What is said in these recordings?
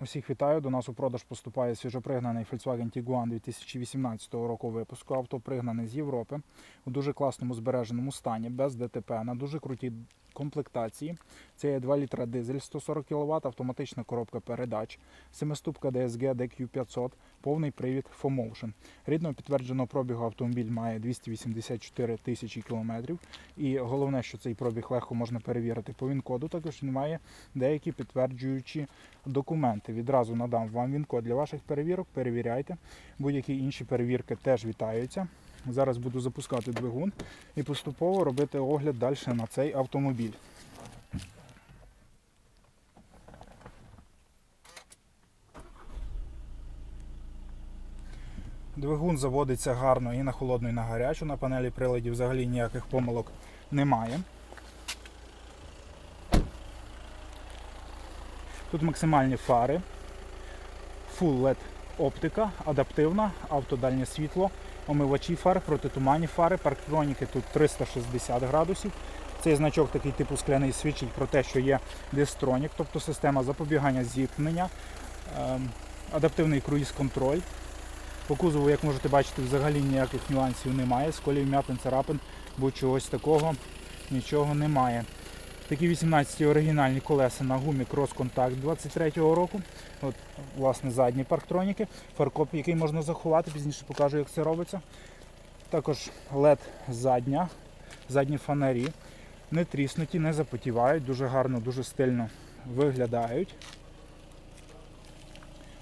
Усіх вітаю. До нас у продаж поступає свіжопригнаний Volkswagen Tiguan 2018 року випуску. Авто пригнане з Європи у дуже класному збереженому стані, без ДТП, на дуже крутій комплектації. Це є 2 літра дизель 140 кВт, автоматична коробка передач, семиступка DSG DQ500, повний привід FOMotion. Рідного підтвердженого пробігу автомобіль має 284 тисячі кілометрів. І головне, що цей пробіг легко можна перевірити по ВІН-коду, також він має деякі підтверджуючі документи. Відразу надам вам він-код для ваших перевірок. Перевіряйте. Будь-які інші перевірки теж вітаються. Зараз буду запускати двигун і поступово робити огляд далі на цей автомобіль. Двигун заводиться гарно і на холодну, і на гарячу. На панелі приладів взагалі ніяких помилок немає. Тут максимальні фари, Full LED оптика, адаптивна, автодальнє світло, омивачі фар, протитуманні фари, парктроніки тут 360 градусів. Цей значок такий типу скляний свідчить про те, що є дистронік, тобто система запобігання зіткнення, ем, адаптивний круїз-контроль. По кузову, як можете бачити, взагалі ніяких нюансів немає. Сколів м'ятин, царапин, будь-чогось такого нічого немає. Такі 18 оригінальні колеса на гумі Contact 23-го року. От, власне, задні парктроніки, фаркоп, який можна заховати, пізніше покажу, як це робиться. Також LED задня, задні фонарі. Не тріснуті, не запотівають, дуже гарно, дуже стильно виглядають.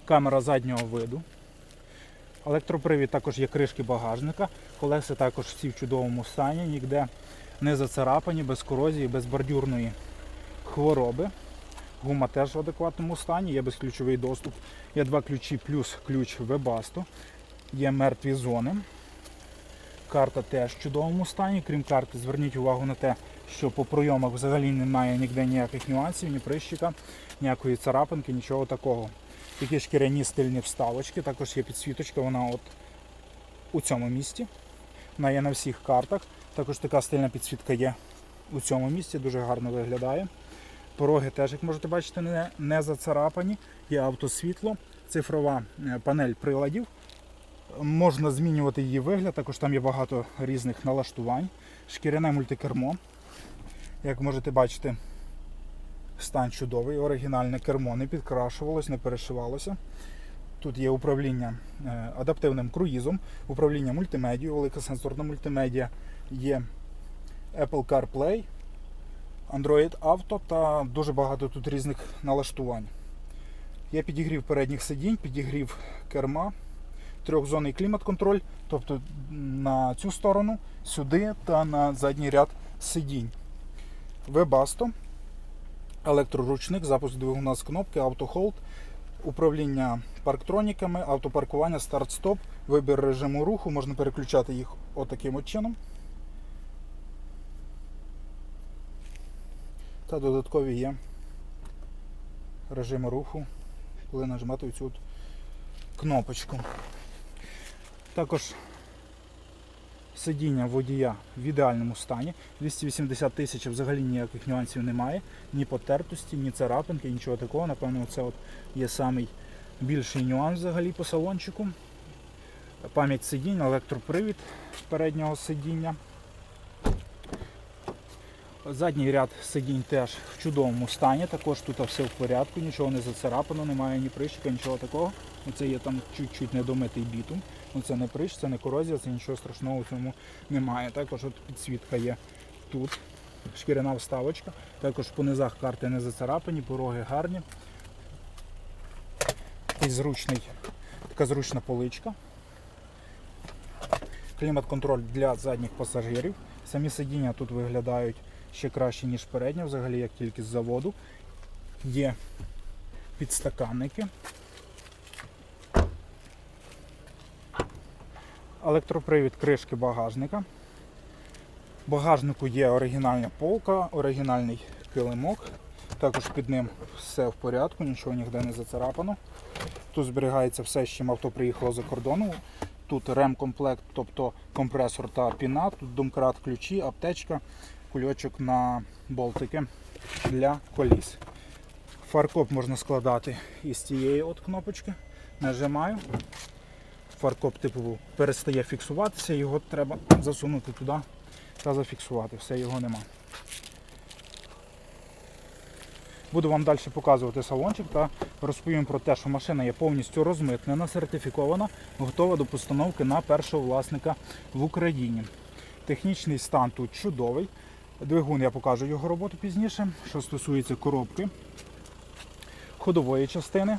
Камера заднього виду. Електропривід також є кришки багажника. Колеса також всі в чудовому стані, ніде не зацарапані, без корозії, без бордюрної хвороби. Гума теж в адекватному стані, є безключовий доступ. Є два ключі плюс ключ Webasto. Є мертві зони. Карта теж в чудовому стані. Крім карти, зверніть увагу на те, що по пройомах взагалі немає ніде ніяких нюансів, ні прищика, ніякої царапинки, нічого такого. Такі шкіряні стильні вставочки, також є підсвіточка, вона от у цьому місці. Вона є на всіх картах. Також така стильна підсвітка є у цьому місці, дуже гарно виглядає. Пороги теж, як можете бачити, не, не зацарапані. Є автосвітло, цифрова е, панель приладів. Можна змінювати її вигляд, також там є багато різних налаштувань. Шкіряне мультикермо. Як можете бачити, стан чудовий, оригінальне кермо не підкрашувалось, не перешивалося. Тут є управління е, адаптивним круїзом, управління мультимедією, велика сенсорна мультимедіа, є Apple CarPlay, Android Auto та дуже багато тут різних налаштувань. Є підігрів передніх сидінь, підігрів керма, трьохзонний клімат-контроль, тобто на цю сторону, сюди та на задній ряд сидінь. Webasto, електроручник, запуск двигуна з кнопки, автохолд, управління парктроніками, автопаркування, старт-стоп, вибір режиму руху, можна переключати їх отаким от чином. Та додаткові є режими руху, коли нажимати цю кнопочку. Також сидіння водія в ідеальному стані. 280 тисяч взагалі ніяких нюансів немає. Ні потертості, ні царапинки, нічого такого. Напевно, це от є самий більший нюанс взагалі по салончику. Пам'ять сидінь, електропривід переднього сидіння. Задній ряд сидінь теж в чудовому стані, також тут все в порядку, нічого не зацарапано, немає ні прищика, нічого такого. Оце є там чуть-чуть недомитий бітум. Ну, Це не прищ, це не корозія, це нічого страшного в цьому немає. Також от підсвітка є тут. Шкіряна вставочка. Також по низах карти не зацарапані, пороги гарні. Такий зручний, така зручна поличка. Клімат-контроль для задніх пасажирів. Самі сидіння тут виглядають ще краще, ніж передня, взагалі як тільки з заводу. Є підстаканники. Електропривід кришки багажника. В багажнику є оригінальна полка, оригінальний килимок. Також під ним все в порядку, нічого ніде не зацарапано. Тут зберігається все, з чим авто приїхало за кордону. Тут ремкомплект, тобто компресор та піна, тут домкрат ключі, аптечка, кульочок на болтики для коліс. Фаркоп можна складати із цієї от кнопочки. Нажимаю. Фаркоп типу перестає фіксуватися, його треба засунути туди та зафіксувати. Все, його нема. Буду вам далі показувати салончик та розповім про те, що машина є повністю розмитнена, сертифікована, готова до постановки на першого власника в Україні. Технічний стан тут чудовий. Двигун я покажу його роботу пізніше. Що стосується коробки, ходової частини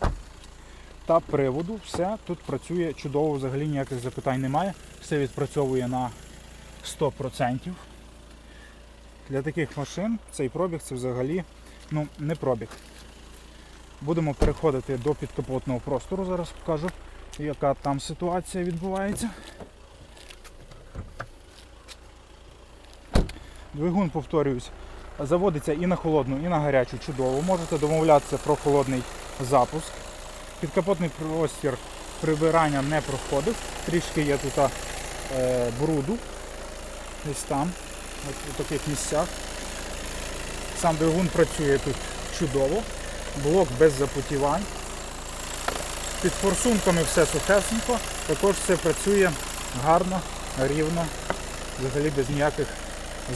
та приводу, все тут працює чудово, взагалі ніяких запитань немає. Все відпрацьовує на 100%. Для таких машин цей пробіг це взагалі ну, не пробіг. Будемо переходити до підкапотного простору. Зараз покажу, яка там ситуація відбувається. Двигун, повторююсь, заводиться і на холодну, і на гарячу чудово. Можете домовлятися про холодний запуск. Підкапотний простір прибирання не проходив. Трішки є тут е, бруду. Десь там, от у таких місцях. Сам двигун працює тут чудово. Блок без запотівань. Під форсунками все сухесенько. Також все працює гарно, рівно, взагалі без ніяких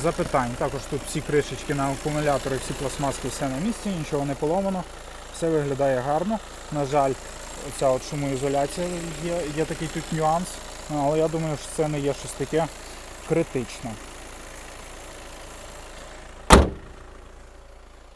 запитань. Також тут всі кришечки на акумулятори, всі пластмаски, все на місці, нічого не поломано. Все виглядає гарно. На жаль, оця от шумоізоляція є, є такий тут нюанс. Але я думаю, що це не є щось таке критичне.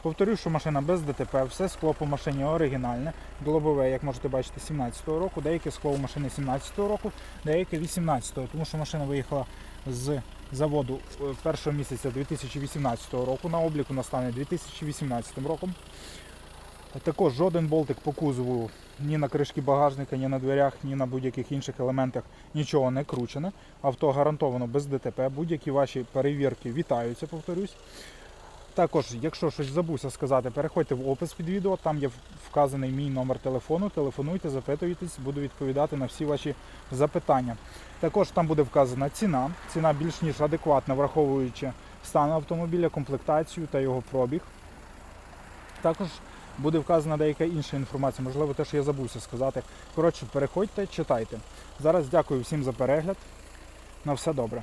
Повторю, що машина без ДТП, все скло по машині оригінальне, лобове, як можете бачити, 17-го року, деяке скло у машини 17-го року, деяке 18-го, тому що машина виїхала з заводу е, першого місяця 2018 року, на обліку настане 2018 роком. Також жоден болтик по кузову ні на кришки багажника, ні на дверях, ні на будь-яких інших елементах нічого не кручене. Авто гарантовано без ДТП. Будь-які ваші перевірки вітаються, повторюсь. Також, якщо щось забувся сказати, переходьте в опис під відео, там є вказаний мій номер телефону. Телефонуйте, запитуйтесь, буду відповідати на всі ваші запитання. Також там буде вказана ціна. Ціна більш ніж адекватна, враховуючи стан автомобіля, комплектацію та його пробіг. Також буде вказана деяка інша інформація, можливо, те, що я забувся сказати. Коротше, переходьте, читайте. Зараз дякую всім за перегляд. На все добре.